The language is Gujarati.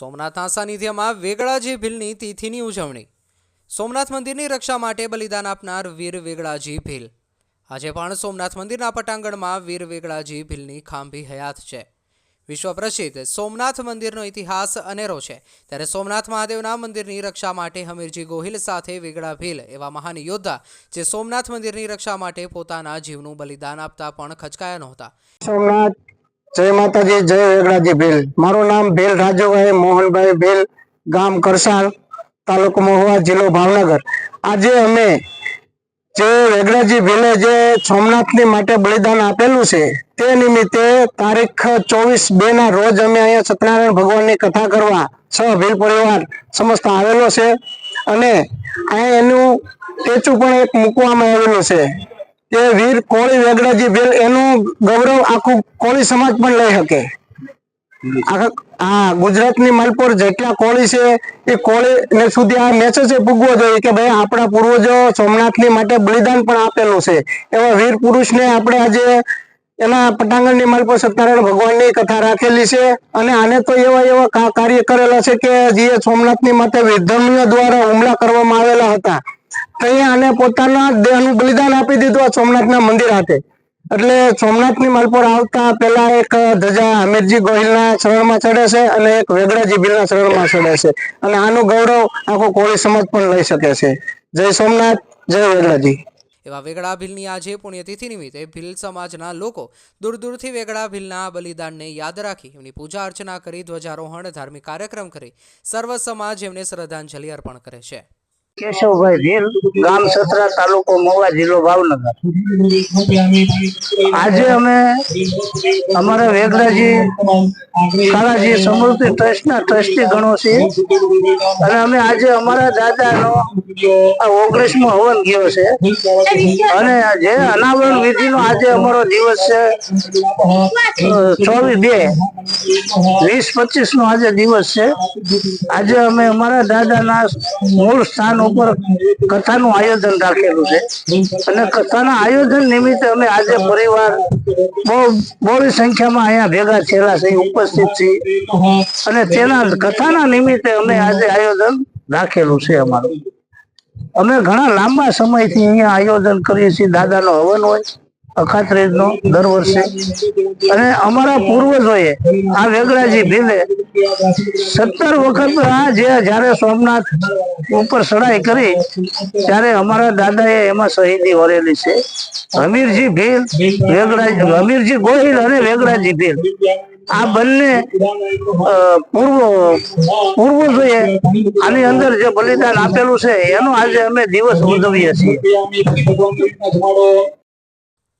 સોમનાથના સાનિધ્યમાં વેગળાજી ભીલની તિથિની ઉજવણી. સોમનાથ મંદિરની રક્ષા માટે બલિદાન આપનાર વીર વેગળાજી ભીલ. આજે પણ સોમનાથ મંદિરના પટાંગણમાં વીર વેગળાજી ભીલની ખાંભી હયાત છે. વિશ્વ પ્રસિદ્ધ સોમનાથ મંદિરનો ઇતિહાસ અનેરો છે. ત્યારે સોમનાથ મહાદેવના મંદિરની રક્ષા માટે હમીરજી ગોહિલ સાથે વેગળા ભીલ એવા મહાન યોદ્ધા જે સોમનાથ મંદિરની રક્ષા માટે પોતાના જીવનું બલિદાન આપતા પણ ખચકાયા નહોતા. સોમનાથ જય માતાજી, જય વેગડાજી ભીલ. મારું નામ ભીલ રાજુભાઈ, મોહનભાઈ ભીલ, ગામ કરસાણ તાલુકો મહુવા, જિલ્લો ભાવનગર. આજે અમે જે વેગડાજી ભીલે જે સોમનાથની માટે બલિદાન આપેલું છે, તે નિમિત્તે તારીખ ચોવીસ બે ના રોજ અમે અહીંયા સત્યનારાયણ ભગવાનની કથા કરવા છ ભીલ પરિવાર સમસ્ત આવેલો છે. અને અહીંયા એનું ટેચું પણ એક મૂકવામાં આવેલું છે. એ વીર કોળી વેગડાજી ભીલ એનું ગૌરવ આખું કોળી સમાજ પણ લઈ શકે. હા, ગુજરાતની માલપુર જેટલા કોળી છે, એ કોળી ને સુધી આ મેસેજ પૂગવો જોઈએ કે ભાઈ આપણા પૂર્વજો સોમનાથની માટે બલિદાન પણ આપેલું છે. એવા વીર પુરુષને આપણે આજે એના પટાંગણની માલપુર સત્યનારાયણ ભગવાનની કથા રાખેલી છે અને આને તો એવા એવા કાર્ય કરેલા છે કે જે સોમનાથની માટે વિધર્મીઓ દ્વારા હુમલા કરવામાં કઈ આને પોતાના દેહનું બલિદાન આપી દીધું આ સોમનાથના મંદિર હાથે. એટલે સોમનાથની માલપોર આવતા પેલા એક ધજા હમીરજી ગોહિલના શરણમાં ચડે છે અને એક વેગડાજી ભીલના શરણમાં ચડે છે. અને આનું ગૌરવ આખો કોળી સમાજ પણ લઈ શકે છે. જય સોમનાથ, જય વેગડાજી. એવા વેગળા ભીલની આજે પુણ્યતિથિ નિમિત્તે ભીલ સમાજના લોકો દૂર દૂરથી ના ભીલના બલિદાનને યાદ રાખી એમની પૂજા અર્ચના કરી, ધ્વજારોહણ, ધાર્મિક કાર્યક્રમ કરી, સર્વ સમાજ એમને શ્રદ્ધાંજલિ અર્પણ કરે છે. કેશવભાઈ ભીલ, ગામ સત્રા તાલુકો મોવા જિલ્લો ભાવનગર. આજે અમે અમારા વેગડાજી, કાળાજી સમૃદ્ધિ ટ્રસ્ટના ટ્રસ્ટી ગણો છીએ. અને અમે આજે અમારા દાદાનો આ ઓગણીસમો હવન ગયો છે. અને જે અનાવરણ વિધિનો આજે અમારો દિવસ છે ચોવીસ બે. વીસ પચીસ નો આજે દિવસ છે. આજે અમે અમારા દાદાના મૂળ સ્થાન ઉપર કથાનું આયોજન રાખેલું છે. અને કથાના આયોજન નિમિત્તે અમે આજે પરિવાર બહુ બહોળી સંખ્યામાં અહીંયા ભેગા થયેલા છે, ઉપસ્થિત છીએ. અને તેના કથાના નિમિત્તે અમે આજે આયોજન રાખેલું છે અમારું. અમે ઘણા લાંબા સમયથી અહીંયા આયોજન કરીએ છીએ. દાદાનો હવન હોય. અખાત્રીજ નો દર વર્ષે. અને અમારા પૂર્વજોએ આ વેગડાજી ભીલે સત્તર વખત આ જે જ્યારે સોમનાથ ઉપર ચડાઈ કરી, ત્યારે અમારા દાદાએ એમાં શહીદી વરેલી છે. હમીરજી ભીલ, વેગડાજી, હમીરજી ગોહિલ અને વેગડાજી ભીલ. આ બંને પૂર્વ પૂર્વ, પૂર્વજોએ આની અંદર જે બલિદાન આપેલું છે, એનો આજે અમે દિવસ ઉજવીએ છીએ.